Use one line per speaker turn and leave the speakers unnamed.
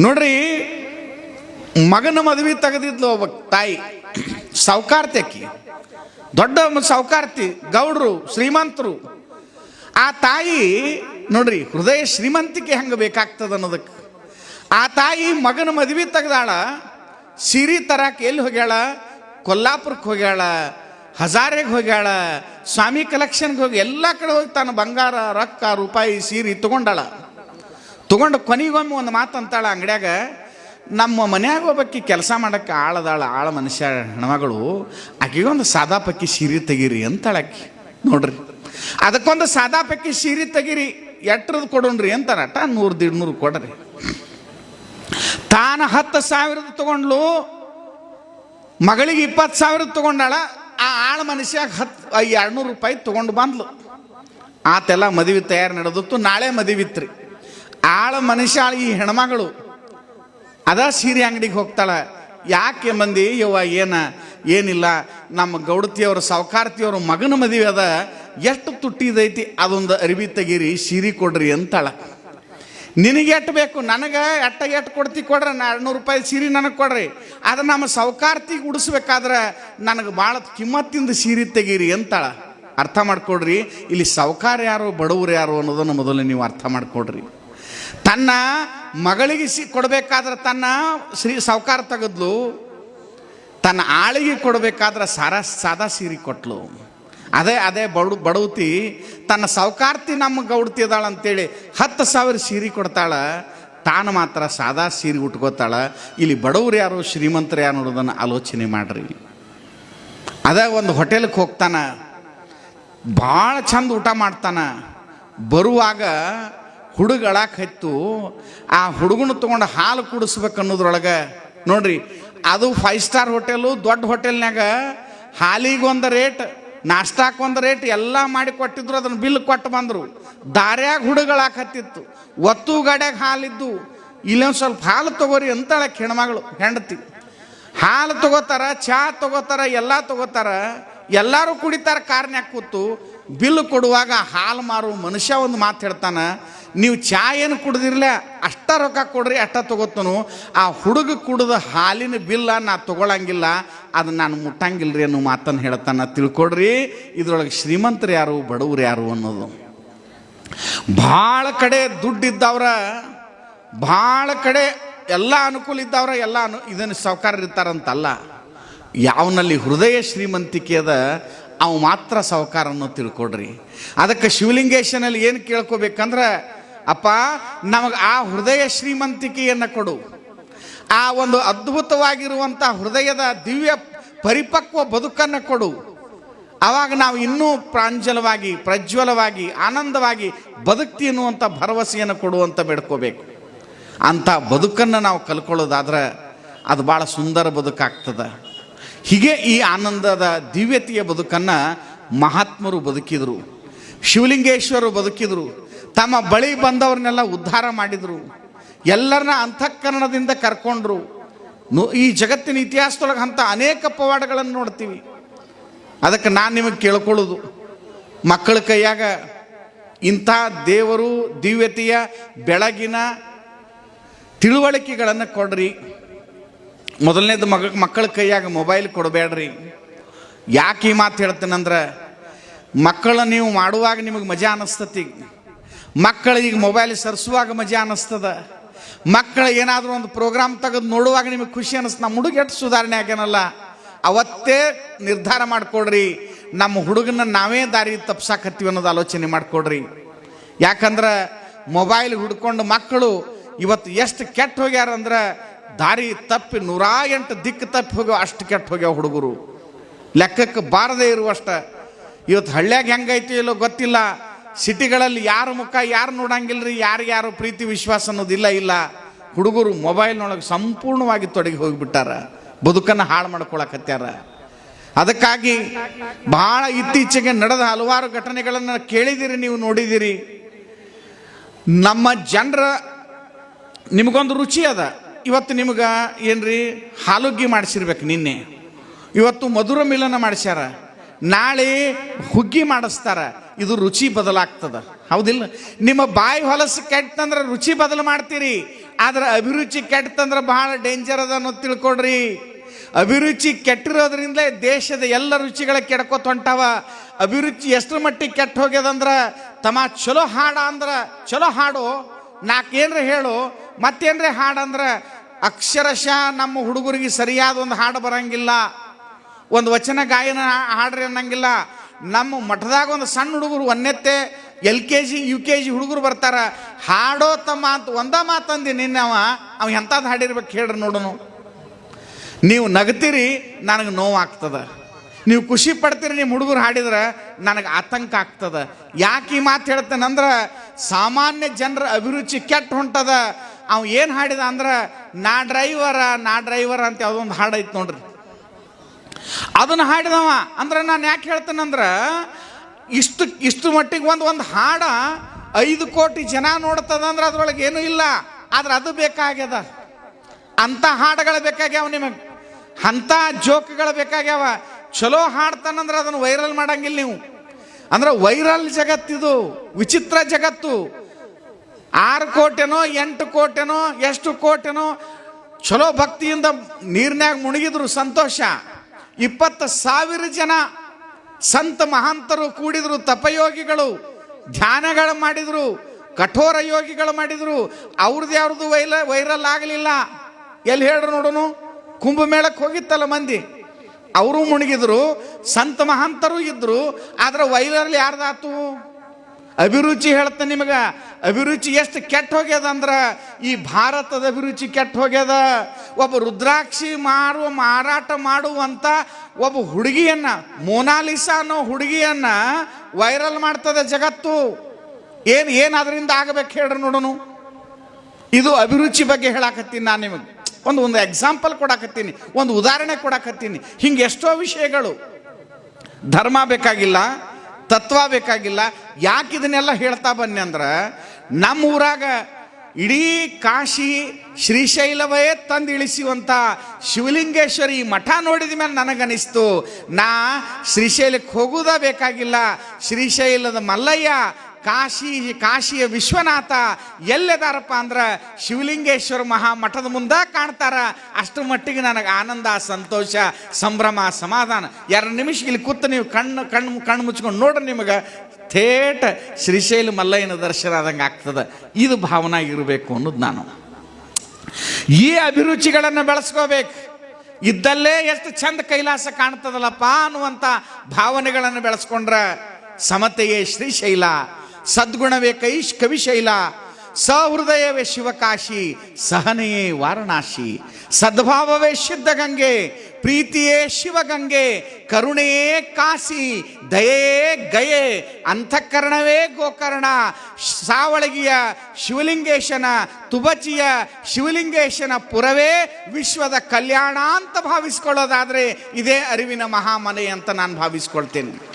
ನೋಡ್ರಿ, ಮಗನ ಮದುವೆ ತೆಗೆದಿದ್ಲು ಒಬ್ಬ ತಾಯಿ ಸಾವುಕಾರ್ತಿ ದೊಡ್ಡ ಸೌಕಾರ್ತಿ, ಗೌಡ್ರು, ಶ್ರೀಮಂತರು. ಆ ತಾಯಿ, ನೋಡ್ರಿ, ಹೃದಯ ಶ್ರೀಮಂತಿಕೆ ಹೆಂಗೆ ಬೇಕಾಗ್ತದ ಅನ್ನೋದಕ್ಕೆ ಆ ತಾಯಿ ಮಗನ ಮದುವೆ ತೆಗ್ದಾಳ, ಸೀರೆ ತರಕ್ಕೆ ಎಲ್ಲಿ ಹೋಗ್ಯಾಳ? ಕೊಲ್ಲಾಪುರಕ್ಕೆ ಹೋಗ್ಯಾಳ, ಹಜಾರೆಗೆ ಹೋಗ್ಯಾಳ, ಸ್ವಾಮಿ ಕಲೆಕ್ಷನ್ಗೆ ಹೋಗಿ ಎಲ್ಲ ಕಡೆ ಹೋಗಿ ತಾನು ಬಂಗಾರ, ರೊಕ್ಕ, ರೂಪಾಯಿ, ಸೀರೆ ತಗೊಂಡಾಳ. ತಗೊಂಡು ಕೊನೆಗೊಮ್ಮೆ ಒಂದು ಮಾತು ಅಂತಾಳೆ ಅಂಗಡ್ಯಾಗ, ನಮ್ಮ ಮನ್ಯಾಗ ಒಬ್ಬಾಕಿ ಕೆಲಸ ಮಾಡೋಕ್ಕೆ ಆಳದಾಳ, ಆಳ ಮನುಷ್ಯ, ಹೆಣ್ಮಗಳು, ಆಕೆಗೊಂದು ಸಾದಾ ಪಕ್ಕಿ ಸೀರೆ ತೆಗೀರಿ ಅಂತಾಳಕ್ಕೆ ನೋಡ್ರಿ. ಅದಕ್ಕೊಂದು ಸಾದಾ ಪಕ್ಕಿ ಸೀರೆ ತೆಗೀರಿ ಎಟ್ರದ್ದು ಕೊಡೋಣ್ರಿ ಅಂತಾರ. ನೂರು ದಿಡ್ನೂರು ಕೊಡ್ರಿ. ತಾನು ಹತ್ತು ಸಾವಿರದ ತಗೊಂಡ್ಲು, ಮಗಳಿಗೆ ಇಪ್ಪತ್ತು ಸಾವಿರದ ತಗೊಂಡಾಳ, ಆ ಆಳ ಮನುಷ್ಯಾಗ ಹತ್ತು ಎರಡ್ನೂರು ರೂಪಾಯಿ ತೊಗೊಂಡು ಬಂದ್ಲು. ಆತೆಲ್ಲ ಮದುವೆ ತಯಾರು ನಡೆದಿತ್ತು, ನಾಳೆ ಮದುವಿತ್ರಿ ಆಳ ಮನುಷ್ಯ ಈ ಹೆಣ್ಮಗಳು. ಅದ ಸೀರೆ ಅಂಗಡಿಗೆ ಹೋಗ್ತಾಳೆ. ಯಾಕೆ ಮಂದಿ, ಯವ್ವ, ಏನ? ಏನಿಲ್ಲ. ನಮ್ಮ ಗೌಡತಿಯವ್ರ, ಸಾವುಕಾರ್ತಿಯವರು, ಮಗನ ಮದುವೆ ಅದ. ಎಷ್ಟು ತುಟ್ಟಿದೈತಿ? ಅದೊಂದು ಅರಿವಿ ತೆಗೀರಿ, ಸೀರೆ ಕೊಡ್ರಿ ಅಂತಾಳ. ನಿನಗೆ ಎಟ್ಟು ಬೇಕು? ನನಗೆ ಎಟ್ಟ ಎಟ್ಟು ಕೊಡ್ತಿ ಕೊಡ್ರಿ? ನಾ ಎರಡ್ನೂರು ರೂಪಾಯಿ ಸೀರೆ ನನಗೆ ಕೊಡ್ರಿ. ಅದು ನಮ್ಮ ಸಾವುಕಾರ್ತಿಗೆ ಉಡಿಸ್ಬೇಕಾದ್ರೆ ನನಗೆ ಭಾಳ ಕಿಮ್ಮತ್ತಿಂದ ಸೀರೆ ತೆಗೀರಿ ಅಂತಾಳ. ಅರ್ಥ ಮಾಡ್ಕೊಡ್ರಿ. ಇಲ್ಲಿ ಸೌಕಾರ ಯಾರು, ಬಡವರು ಯಾರು ಅನ್ನೋದನ್ನು ಮೊದಲು ನೀವು ಅರ್ಥ ಮಾಡ್ಕೊಡ್ರಿ. ತನ್ನ ಮಗಳಿಗೆ ಸಿ ಕೊಡಬೇಕಾದ್ರೆ ತನ್ನ ಶ್ರೀ ಸಾವುಕಾರ ತೆಗೆದ್ಲು, ತನ್ನ ಆಳಿಗೆ ಕೊಡಬೇಕಾದ್ರೆ ಸಾರಾ ಸಾದಾ ಸೀರೆ ಕೊಟ್ಲು. ಅದೇ ಅದೇ ಬಡ, ಬಡವತಿ, ತನ್ನ ಸಾವುಕಾರ್ತಿ ನಮ್ಮ ಗೌಡ್ತಿ ಅಂತೇಳಿ ಹತ್ತು ಸಾವಿರ ಸೀರೆ ಕೊಡ್ತಾಳೆ, ತಾನು ಮಾತ್ರ ಸಾದಾ ಸೀರೆ ಉಟ್ಕೋತಾಳೆ. ಇಲ್ಲಿ ಬಡವ್ರು ಯಾರು, ಶ್ರೀಮಂತರು ಯಾರು ಅನ್ನೋದನ್ನು ಆಲೋಚನೆ ಮಾಡ್ರಿ. ಅದೇ ಒಂದು ಹೋಟೆಲ್ಗೆ ಹೋಗ್ತಾನೆ, ಭಾಳ ಚಂದ ಊಟ ಮಾಡ್ತಾನೆ. ಬರುವಾಗ ಹುಡುಗ ಅಳಾಕ್ ಹತ್ತು ಆ ಹುಡುಗನ ತೊಗೊಂಡು ಹಾಲು ಕುಡಿಸ್ಬೇಕು ಅನ್ನೋದ್ರೊಳಗೆ ನೋಡ್ರಿ, ಅದು ಫೈವ್ ಸ್ಟಾರ್ ಹೋಟೆಲು ದೊಡ್ಡ ಹೋಟೆಲ್ನಾಗ ಹಾಲಿಗೊಂದು ರೇಟ್ ನಾಷ್ಟಾಕೊಂದು ರೇಟ್ ಎಲ್ಲ ಮಾಡಿ ಕೊಟ್ಟಿದ್ರು, ಅದನ್ನು ಬಿಲ್ ಕೊಟ್ಟು ಬಂದರು. ದಾರ್ಯಾಗ ಹುಡುಗಳಾಕ್ ಹತ್ತಿತ್ತು ಒತ್ತು ಗಾಡ್ಯಾಗ ಹಾಲಿದ್ದು. ಇಲ್ಲೊಂದು ಸ್ವಲ್ಪ ಹಾಲು ತಗೋರಿ ಅಂತಾಳೆ ಹೆಣ್ಮಗಳು, ಹೆಂಡತಿ. ಹಾಲು ತಗೋತಾರ ಚಹಾ ತಗೋತಾರ, ಎಲ್ಲ ತಗೋತಾರ, ಎಲ್ಲರೂ ಕುಡಿತಾರ, ಕಾರ್ನ್ಯಾಗ ಕೂತು, ಬಿಲ್ ಕೊಡುವಾಗ ಹಾಲು ಮಾರು ಮನುಷ್ಯ ಒಂದು ಮಾತು ಹೇಳ್ತಾನ ನೀವು ಚಾ ಏನು ಕುಡ್ದಿರ್ಲ ಅಷ್ಟ ರೊಕ್ಕ ಕೊಡ್ರಿ, ಅಷ್ಟ ತಗೋತನು. ಆ ಹುಡುಗ ಕುಡ್ದ ಹಾಲಿನ ಬಿಲ್ಲ ನಾ ತಗೊಳಂಗಿಲ್ಲ, ಅದು ನಾನು ಮುಟ್ಟಂಗಿಲ್ರಿ ಅನ್ನೋ ಮಾತನ್ನು ಹೇಳ್ತಾನ. ತಿಳ್ಕೊಡ್ರಿ, ಇದ್ರೊಳಗೆ ಶ್ರೀಮಂತರು ಯಾರು, ಬಡವ್ರು ಯಾರು ಅನ್ನೋದು. ಭಾಳ ಕಡೆ ದುಡ್ಡಿದ್ದವ್ರ ಭಾಳ ಕಡೆ ಎಲ್ಲ ಅನುಕೂಲ ಇದ್ದವ್ರ, ಎಲ್ಲ ಅನು, ಇದನ್ನು ಸಾವುಕಾರ ಇರ್ತಾರಂತಲ್ಲ. ಯಾವನಲ್ಲಿ ಹೃದಯ ಶ್ರೀಮಂತಿಕೆ ಅದ, ಅವು ಮಾತ್ರ ಸಾವುಕಾರ ಅನ್ನೋ ತಿಳ್ಕೊಡ್ರಿ. ಅದಕ್ಕೆ ಶಿವಲಿಂಗೇಶನಲ್ಲಿ ಏನು ಕೇಳ್ಕೊಬೇಕಂದ್ರೆ ಅಪ್ಪ, ನಮಗೆ ಆ ಹೃದಯ ಶ್ರೀಮಂತಿಕೆಯನ್ನು ಕೊಡು. ಆ ಒಂದು ಅದ್ಭುತವಾಗಿರುವಂಥ ಹೃದಯದ ದಿವ್ಯ ಪರಿಪಕ್ವ ಬದುಕನ್ನು ಕೊಡು. ಆವಾಗ ನಾವು ಇನ್ನೂ ಪ್ರಾಂಜಲವಾಗಿ, ಪ್ರಜ್ವಲವಾಗಿ, ಆನಂದವಾಗಿ ಬದುಕ್ತಿ ಅನ್ನುವಂಥ ಭರವಸೆಯನ್ನು ಕೊಡುವಂತ ಬೇಡ್ಕೋಬೇಕು. ಅಂಥ ಬದುಕನ್ನು ನಾವು ಕಲ್ಕೊಳ್ಳೋದಾದ್ರೆ ಅದು ಭಾಳ ಸುಂದರ ಬದುಕಾಗ್ತದೆ. ಹೀಗೆ ಈ ಆನಂದದ ದಿವ್ಯತೆಯ ಬದುಕನ್ನು ಮಹಾತ್ಮರು ಬದುಕಿದರು. ಶಿವಲಿಂಗೇಶ್ವರರು ಬದುಕಿದ್ರು. ತಮ್ಮ ಬಳಿ ಬಂದವ್ರನ್ನೆಲ್ಲ ಉದ್ಧಾರ ಮಾಡಿದರು. ಎಲ್ಲರನ್ನ ಅಂತಃಕರಣದಿಂದ ಕರ್ಕೊಂಡ್ರು. ಈ ಜಗತ್ತಿನ ಇತಿಹಾಸದೊಳಗೆ ಅಂಥ ಅನೇಕ ಪವಾಡಗಳನ್ನು ನೋಡ್ತೀವಿ. ಅದಕ್ಕೆ ನಾನು ನಿಮಗೆ ಕೇಳ್ಕೊಳ್ಳೋದು. ಮಕ್ಕಳ ಕೈಯಾಗ ಇಂಥ ದೇವರು, ದಿವ್ಯತೆಯ ಬೆಳಗಿನ ತಿಳುವಳಿಕೆಗಳನ್ನು ಕೊಡ್ರಿ. ಮೊದಲನೇದು ಮಗ, ಮಕ್ಕಳ ಕೈಯಾಗ ಮೊಬೈಲ್ ಕೊಡಬೇಡ್ರಿ. ಯಾಕೆ ಈ ಮಾತು ಹೇಳ್ತೇನೆಂದ್ರೆ ಮಕ್ಕಳ ನೀವು ಮಾಡುವಾಗ ನಿಮಗೆ ಮಜಾ ಅನ್ನಿಸ್ತತಿ ಮಕ್ಕಳಿಗೆ ಮೊಬೈಲ್ ಸರಿಸುವಾಗ ಮಜಾ ಅನ್ನಿಸ್ತದ ಮಕ್ಕಳು ಏನಾದರೂ ಒಂದು ಪ್ರೋಗ್ರಾಮ್ ತೆಗೆದು ನೋಡುವಾಗ ನಿಮಗೆ ಖುಷಿ ಅನ್ನಿಸ್ತು ನಮ್ಮ ಹುಡುಗ ಎಷ್ಟು ಸುಧಾರಣೆ ಆಗ್ಯಾನಲ್ಲ. ಅವತ್ತೇ ನಿರ್ಧಾರ ಮಾಡಿಕೊಡ್ರಿ. ನಮ್ಮ ಹುಡುಗನ ನಾವೇ ದಾರಿ ತಪ್ಸಾಕತ್ತೀವಿ ಅನ್ನೋದು ಆಲೋಚನೆ ಮಾಡಿಕೊಡ್ರಿ. ಯಾಕಂದ್ರೆ ಮೊಬೈಲ್ ಹುಡ್ಕೊಂಡು ಮಕ್ಕಳು ಇವತ್ತು ಎಷ್ಟು ಕೆಟ್ಟ ಹೋಗ್ಯಾರ ಅಂದ್ರೆ ದಾರಿ ತಪ್ಪಿ ನೂರಾ ಎಂಟು ದಿಕ್ಕು ತಪ್ಪಿ ಹೋಗ್ಯಾವ, ಅಷ್ಟು ಕೆಟ್ಟ ಹೋಗ್ಯಾವ ಹುಡುಗರು. ಲೆಕ್ಕಕ್ಕೆ ಬಾರದೇ ಇರುವಷ್ಟ. ಇವತ್ತು ಹಳ್ಳ್ಯಾಗ ಹೆಂಗೈತಿ ಇಲ್ಲೋ ಗೊತ್ತಿಲ್ಲ. ಸಿಟಿಗಳಲ್ಲಿ ಯಾರ ಮುಖ ಯಾರು ನೋಡಂಗಿಲ್ಲ ರೀ ಯಾರಿಗ್ಯಾರು ಪ್ರೀತಿ, ವಿಶ್ವಾಸ ಅನ್ನೋದಿಲ್ಲ ಇಲ್ಲ ಹುಡುಗರು ಮೊಬೈಲ್ನೊಳಗೆ ಸಂಪೂರ್ಣವಾಗಿ ತೊಡಗಿ ಹೋಗಿಬಿಟ್ಟಾರ. ಬದುಕನ್ನು ಹಾಳು ಮಾಡ್ಕೊಳಕತ್ಯಾರ ಅದಕ್ಕಾಗಿ ಬಹಳ ಇತ್ತೀಚೆಗೆ ನಡೆದ ಹಲವಾರು ಘಟನೆಗಳನ್ನು ಕೇಳಿದಿರಿ, ನೀವು ನೋಡಿದಿರಿ. ನಮ್ಮ ಜನರ ನಿಮಗೊಂದು ರುಚಿ ಅದ. ಇವತ್ತು ನಿಮ್ಗೆ ಏನ್ರಿ, ಹಾಲುಗ್ಗಿ ಮಾಡಿಸಿರ್ಬೇಕು ನಿನ್ನೆ. ಇವತ್ತು ಮಧುರ ಮಿಲನ ಮಾಡಿಸ್ಯಾರ. ನಾಳೆ ಹುಗ್ಗಿ ಮಾಡಿಸ್ತಾರ. ಇದು ರುಚಿ ಬದಲಾಗ್ತದ. ಹೌದಿಲ್ಲ? ನಿಮ್ಮ ಬಾಯಿ ಹೊಲಸು ಕೆಟ್ಟಂದ್ರೆ ರುಚಿ ಬದಲು ಮಾಡ್ತೀರಿ. ಆದ್ರೆ ಅಭಿರುಚಿ ಕೆಟ್ಟಂದ್ರೆ ಬಹಳ ಡೇಂಜರ್ ಅದ ಅನ್ನೋದು ತಿಳ್ಕೊಡ್ರಿ ಅಭಿರುಚಿ ಕೆಟ್ಟಿರೋದ್ರಿಂದಲೇ ದೇಶದ ಎಲ್ಲ ರುಚಿಗಳ ಕೆಡ್ಕೋತ ಹೊಂಟಾವ ಅಭಿರುಚಿ ಎಷ್ಟರ ಮಟ್ಟಿಗೆ ಕೆಟ್ಟ ಹೋಗ್ಯದಂದ್ರೆ ತಮ್ಮ ಚಲೋ ಹಾಡ ಅಂದ್ರೆ, ಚಲೋ ಹಾಡು ನಾಲ್ಕೇನ್ರ ಹೇಳು, ಮತ್ತೇನ್ರ ಹಾಡಂದ್ರೆ ಅಕ್ಷರಶಃ ನಮ್ಮ ಹುಡುಗರಿಗೆ ಸರಿಯಾದ ಒಂದು ಹಾಡು ಬರಂಗಿಲ್ಲ. ಒಂದು ವಚನ ಗಾಯನ ಹಾಡ್ರಿ ಅನ್ನಂಗಿಲ್ಲ. ನಮ್ಮ ಮಠದಾಗ ಒಂದು ಸಣ್ಣ ಹುಡುಗರು ಒಂದೆತ್ತೆ L K G, U K G ಹುಡುಗರು ಬರ್ತಾರ. ಹಾಡೋ ತಮ್ಮ ಅಂತ ಒಂದ ಮಾತಂದಿ ನಿನ್ನೆ ಅವ ಅವ ಎಂಥದ್ದು ಹಾಡಿರ್ಬೇಕು ಹೇಳ್ರಿ ನೋಡೋನು. ನೀವು ನಗ್ತೀರಿ, ನನಗೆ ನೋವಾಗ್ತದ. ನೀವು ಖುಷಿ ಪಡ್ತೀರಿ ನಿಮ್ಮ ಹುಡುಗರು ಹಾಡಿದ್ರೆ, ನನಗೆ ಆತಂಕ ಆಗ್ತದ. ಯಾಕೆ ಈ ಮಾತು ಹೇಳ್ತೇನೆ ಸಾಮಾನ್ಯ ಜನರ ಅಭಿರುಚಿ ಕೆಟ್ಟ ಹೊಂಟದ. ಅವ ಏನು ಹಾಡಿದ ಅಂದ್ರೆ, ನಾ ಡ್ರೈವರ, ನಾ ಡ್ರೈವರ್ ಅಂತ ಯಾವುದೊಂದು ಹಾಡು ಐತೆ ನೋಡ್ರಿ. ಅದನ್ನು ಹಾಡಿದವ. ಅಂದ್ರೆ ನಾನು ಯಾಕೆ ಹೇಳ್ತೇನಂದ್ರೆ, ಇಷ್ಟು ಇಷ್ಟು ಮಟ್ಟಿಗೆ ಒಂದು ಒಂದು ಹಾಡ ಐದು ಕೋಟಿ ಜನ ನೋಡ್ತದ ಅಂದ್ರೆ ಅದ್ರೊಳಗೆ ಏನೂ ಇಲ್ಲ. ಆದ್ರೆ ಅದು ಬೇಕಾಗ್ಯದ. ಅಂಥ ಹಾಡುಗಳು ಬೇಕಾಗ್ಯಾವ ನಿಮಗೆ. ಅಂಥ ಜೋಕ್ಗಳು ಬೇಕಾಗ್ಯಾವ. ಚಲೋ ಹಾಡ್ತಾನಂದ್ರೆ ಅದನ್ನು ವೈರಲ್ ಮಾಡಂಗಿಲ್ಲ ನೀವು. ಅಂದ್ರೆ ವೈರಲ್ ಜಗತ್ತಿದು ವಿಚಿತ್ರ ಜಗತ್ತು. ಆರು ಕೋಟೆನೋ ಎಂಟು ಕೋಟೆನೋ ಎಷ್ಟು ಕೋಟೆನೋ ಚಲೋ ಭಕ್ತಿಯಿಂದ ನೀರಿನ್ಯಾಗ ಮುಳುಗಿದ್ರು ಸಂತೋಷ. ಇಪ್ಪತ್ತು ಸಾವಿರ ಜನ ಸಂತ ಮಹಾಂತರು ಕೂಡಿದ್ರು, ತಪಯೋಗಿಗಳು, ಧ್ಯಾನಗಳು ಮಾಡಿದರು, ಕಠೋರ ಯೋಗಿಗಳು ಮಾಡಿದರು. ಅವ್ರದ್ದು ಯಾವ್ದು ವೈಲ, ವೈರಲ್ ಆಗಲಿಲ್ಲ. ಎಲ್ಲಿ ಹೇಳ್ರು ನೋಡೋನು? ಕುಂಭಮೇಳಕ್ಕೆ ಹೋಗಿತ್ತಲ್ಲ ಮಂದಿ. ಅವರು ಮುಣಗಿದ್ರು, ಸಂತ ಮಹಾಂತರು ಇದ್ರು, ಆದ್ರೆ ವೈರಲ್ ಯಾರ್ದಾತು? ಅಭಿರುಚಿ ಹೇಳ್ತೇನೆ ನಿಮಗೆ. ಅಭಿರುಚಿ ಎಷ್ಟು ಕೆಟ್ಟ ಹೋಗ್ಯದ ಅಂದ್ರೆ, ಈ ಭಾರತದ ಅಭಿರುಚಿ ಕೆಟ್ಟ ಹೋಗ್ಯದ. ಒಬ್ಬ ರುದ್ರಾಕ್ಷಿ ಮಾರುವ, ಮಾರಾಟ ಮಾಡುವಂಥ ಒಬ್ಬ ಹುಡುಗಿಯನ್ನ, ಮೋನಾಲಿಸಾ ಅನ್ನೋ ಹುಡುಗಿಯನ್ನ ವೈರಲ್ ಮಾಡ್ತದೆ ಜಗತ್ತು. ಏನು ಏನು ಅದರಿಂದ ಆಗಬೇಕು ಹೇಳ್ರಿ ನೋಡೋನು. ಇದು ಅಭಿರುಚಿ ಬಗ್ಗೆ ಹೇಳಾಕತ್ತೀನಿ ನಾನು ನಿಮಗೆ. ಒಂದು ಒಂದು ಎಕ್ಸಾಂಪಲ್ ಕೊಡಾಕತ್ತೀನಿ, ಒಂದು ಉದಾಹರಣೆ ಕೊಡಾಕತ್ತೀನಿ. ಹಿಂಗೆ ಎಷ್ಟೋ ವಿಷಯಗಳು. ಧರ್ಮ ಬೇಕಾಗಿಲ್ಲ, ತತ್ವ ಬೇಕಾಗಿಲ್ಲ, ಯಾಕೆ ಇದನ್ನೆಲ್ಲ ಹೇಳ್ತಾ ಬನ್ನಿ ಅಂದ್ರೆ ನಮ್ಮ ಊರಾಗ ಇಡೀ ಕಾಶಿ ಶ್ರೀಶೈಲವೇ ತಂದು ಇಳಿಸುವಂಥ ಶಿವಲಿಂಗೇಶ್ವರಿ ಮಠ ನೋಡಿದ ಮೇಲೆ ನನಗನಿಸ್ತು, ನಾ ಶ್ರೀಶೈಲಕ್ಕೆ ಹೋಗುವುದ ಬೇಕಾಗಿಲ್ಲ, ಶ್ರೀಶೈಲದ ಮಲ್ಲಯ್ಯ, ಕಾಶಿ ಕಾಶಿಯ ವಿಶ್ವನಾಥ ಎಲ್ಲೆದಾರಪ್ಪ ಅಂದ್ರೆ ಶಿವಲಿಂಗೇಶ್ವರ ಮಹಾ ಮಠದ ಮುಂದೆ ಕಾಣ್ತಾರ. ಅಷ್ಟರ ಮಟ್ಟಿಗೆ ನನಗೆ ಆನಂದ, ಸಂತೋಷ, ಸಂಭ್ರಮ, ಸಮಾಧಾನ. ಎರಡು ನಿಮಿಷ ಇಲ್ಲಿ ಕೂತು ನೀವು ಕಣ್ಣು ಕಣ್ಣು ಕಣ್ಣು ಮುಚ್ಕೊಂಡು ನೋಡ್ರಿ ನಿಮಗೆ. ಥೇಟ್ ಶ್ರೀಶೈಲ ಮಲ್ಲಯ್ಯನ ದರ್ಶನ ಆದಂಗೆ ಆಗ್ತದೆ. ಇದು ಭಾವನೆ ಇರಬೇಕು ಅನ್ನೋದು ನಾನು. ಈ ಅಭಿರುಚಿಗಳನ್ನು ಬೆಳೆಸ್ಕೋಬೇಕು. ಇದ್ದಲ್ಲೇ ಎಷ್ಟು ಚಂದ ಕೈಲಾಸ ಕಾಣ್ತದಲ್ಲಪ್ಪ ಅನ್ನುವಂಥ ಭಾವನೆಗಳನ್ನು ಬೆಳೆಸ್ಕೊಂಡ್ರೆ ಸಮತೆಯೇ ಶ್ರೀಶೈಲ, ಸದ್ಗುಣವೇ ಕೈಶ್ ಕವಿಶೈಲ ಸಹೃದಯವೇ ಶಿವಕಾಶಿ, ಸಹನೆಯೇ ವಾರಣಾಶಿ. ಸದ್ಭಾವವೇ ಸಿದ್ಧಗಂಗೆ ಪ್ರೀತಿಯೇ ಶಿವಗಂಗೆ ಕರುಣೆಯೇ ಕಾಶಿ ದಯೆಯೇ ಗಯೆ, ಅಂತಃಕರಣವೇ ಗೋಕರ್ಣ, ಸಾವಳಗಿಯ ಶಿವಲಿಂಗೇಶನ, ತುಬಚಿಯ ಶಿವಲಿಂಗೇಶನ ಪುರವೇ ವಿಶ್ವದ ಕಲ್ಯಾಣ ಅಂತ ಭಾವಿಸ್ಕೊಳ್ಳೋದಾದರೆ ಇದೇ ಅರಿವಿನ ಮಹಾಮನೆ ಅಂತ ನಾನು ಭಾವಿಸ್ಕೊಳ್ತೇನೆ.